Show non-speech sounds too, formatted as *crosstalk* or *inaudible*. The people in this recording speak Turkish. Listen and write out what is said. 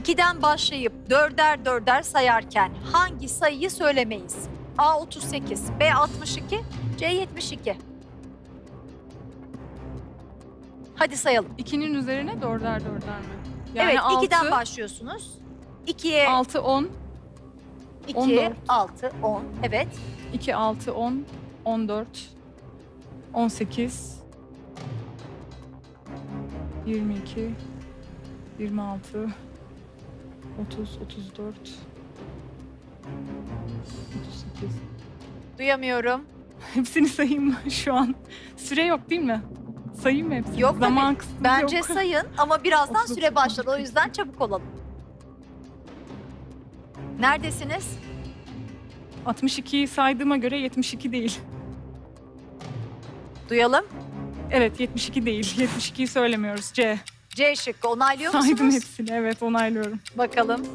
2'den başlayıp dörder dörder sayarken hangi sayıyı söylemeyiz? A 38, B 62, C 72. Hadi sayalım. İkinin üzerine dörder dörder mi? Yani evet, altı, 2'den başlıyorsunuz. 2'ye 6, 10, 2, 14. 6, 10. Evet. 2, 6, 10, 14, 18, 22, 26, 30, 34, 38. Duyamıyorum. *laughs* Hepsini sayayım mı şu an? Süre yok değil mi? Sayayım mı hepsini? Yok tabii. Zaman kısmı Bence yok. sayın ama birazdan 30, süre başladı. O 32. yüzden çabuk olalım. Neredesiniz? 62'yi saydığıma göre 72 değil. Duyalım. Evet 72 değil. *laughs* 72'yi söylemiyoruz. C. C şıkkı onaylıyor Saydım musunuz? hepsini. Evet onaylıyorum. Bakalım.